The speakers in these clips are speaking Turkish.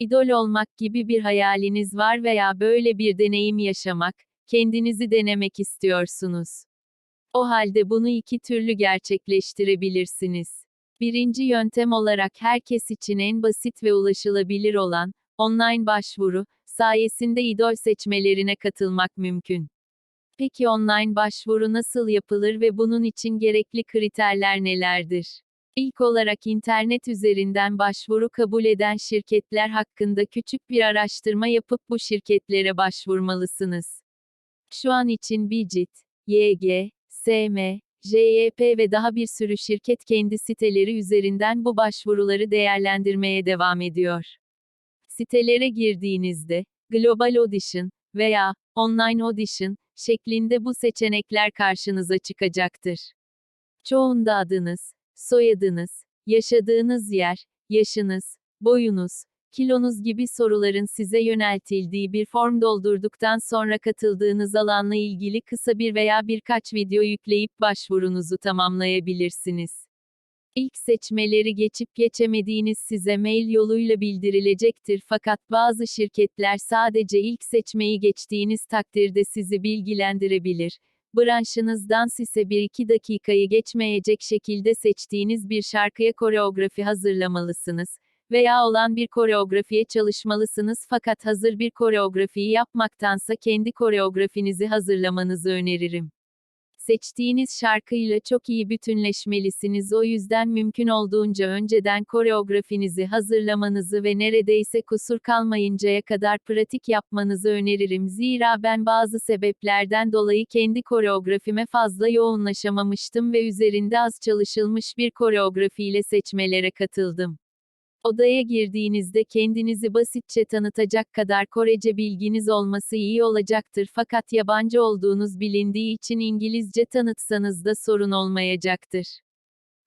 İdol olmak gibi bir hayaliniz var veya böyle bir deneyim yaşamak, kendinizi denemek istiyorsunuz. O halde bunu iki türlü gerçekleştirebilirsiniz. Birinci yöntem olarak herkes için en basit ve ulaşılabilir olan, online başvuru, sayesinde idol seçmelerine katılmak mümkün. Peki online başvuru nasıl yapılır ve bunun için gerekli kriterler nelerdir? İlk olarak internet üzerinden başvuru kabul eden şirketler hakkında küçük bir araştırma yapıp bu şirketlere başvurmalısınız. Şu an için Bicit, YG, SM, JYP ve daha bir sürü şirket kendi siteleri üzerinden bu başvuruları değerlendirmeye devam ediyor. Sitelere girdiğinizde, Global Audition veya Online Audition şeklinde bu seçenekler karşınıza çıkacaktır. Çoğunda adınız, soyadınız, yaşadığınız yer, yaşınız, boyunuz, kilonuz gibi soruların size yöneltildiği bir form doldurduktan sonra katıldığınız alanla ilgili kısa bir veya birkaç video yükleyip başvurunuzu tamamlayabilirsiniz. İlk seçmeleri geçip geçemediğiniz size mail yoluyla bildirilecektir fakat bazı şirketler sadece ilk seçmeyi geçtiğiniz takdirde sizi bilgilendirebilir. Branşınızdan ise 1-2 dakikayı geçmeyecek şekilde seçtiğiniz bir şarkıya koreografi hazırlamalısınız veya olan bir koreografiye çalışmalısınız fakat hazır bir koreografiyi yapmaktansa kendi koreografinizi hazırlamanızı öneririm. Seçtiğiniz şarkıyla çok iyi bütünleşmelisiniz o yüzden mümkün olduğunca önceden koreografinizi hazırlamanızı ve neredeyse kusur kalmayıncaya kadar pratik yapmanızı öneririm zira ben bazı sebeplerden dolayı kendi koreografime fazla yoğunlaşamamıştım ve üzerinde az çalışılmış bir koreografiyle seçmelere katıldım. Odaya girdiğinizde kendinizi basitçe tanıtacak kadar Korece bilginiz olması iyi olacaktır fakat yabancı olduğunuz bilindiği için İngilizce tanıtsanız da sorun olmayacaktır.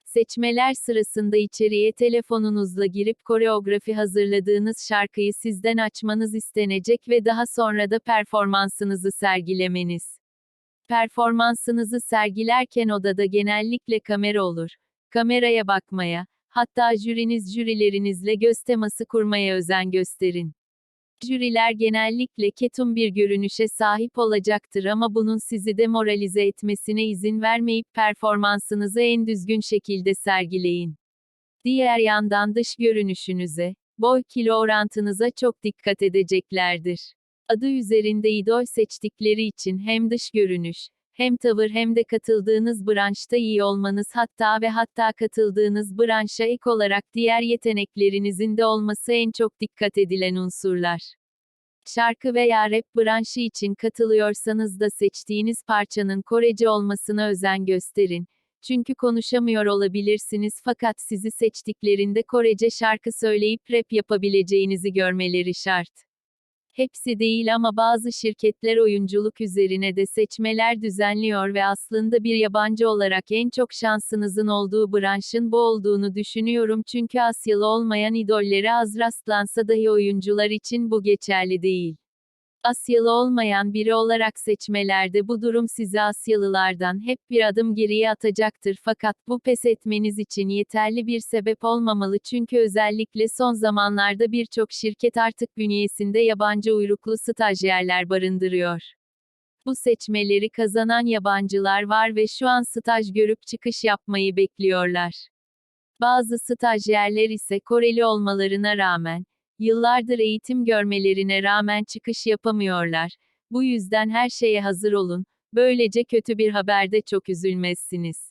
Seçmeler sırasında içeriye telefonunuzla girip koreografi hazırladığınız şarkıyı sizden açmanız istenecek ve daha sonra da performansınızı sergilemeniz. Performansınızı sergilerken odada genellikle kamera olur. Kameraya bakmaya, Hatta jüriniz jürilerinizle göz teması kurmaya özen gösterin. Jüriler genellikle ketum bir görünüşe sahip olacaktır ama bunun sizi demoralize etmesine izin vermeyip performansınızı en düzgün şekilde sergileyin. Diğer yandan dış görünüşünüze, boy kilo orantınıza çok dikkat edeceklerdir. Adı üzerinde idol seçtikleri için hem dış görünüş, hem tavır hem de katıldığınız branşta iyi olmanız hatta ve hatta katıldığınız branşa ek olarak diğer yeteneklerinizin de olması en çok dikkat edilen unsurlar. Şarkı veya rap branşı için katılıyorsanız da seçtiğiniz parçanın Korece olmasına özen gösterin. Çünkü konuşamıyor olabilirsiniz fakat sizi seçtiklerinde Korece şarkı söyleyip rap yapabileceğinizi görmeleri şart. Hepsi değil ama bazı şirketler oyunculuk üzerine de seçmeler düzenliyor ve aslında bir yabancı olarak en çok şansınızın olduğu branşın bu olduğunu düşünüyorum çünkü Asyalı olmayan idolleri az rastlansa dahi oyuncular için bu geçerli değil. Asyalı olmayan biri olarak seçmelerde bu durum sizi Asyalılardan hep bir adım geriye atacaktır fakat bu pes etmeniz için yeterli bir sebep olmamalı çünkü özellikle son zamanlarda birçok şirket artık bünyesinde yabancı uyruklu stajyerler barındırıyor. Bu seçmeleri kazanan yabancılar var ve şu an staj görüp çıkış yapmayı bekliyorlar. Bazı stajyerler ise Koreli olmalarına rağmen, Yıllardır eğitim görmelerine rağmen çıkış yapamıyorlar. Bu yüzden her şeye hazır olun. Böylece kötü bir haberde çok üzülmezsiniz.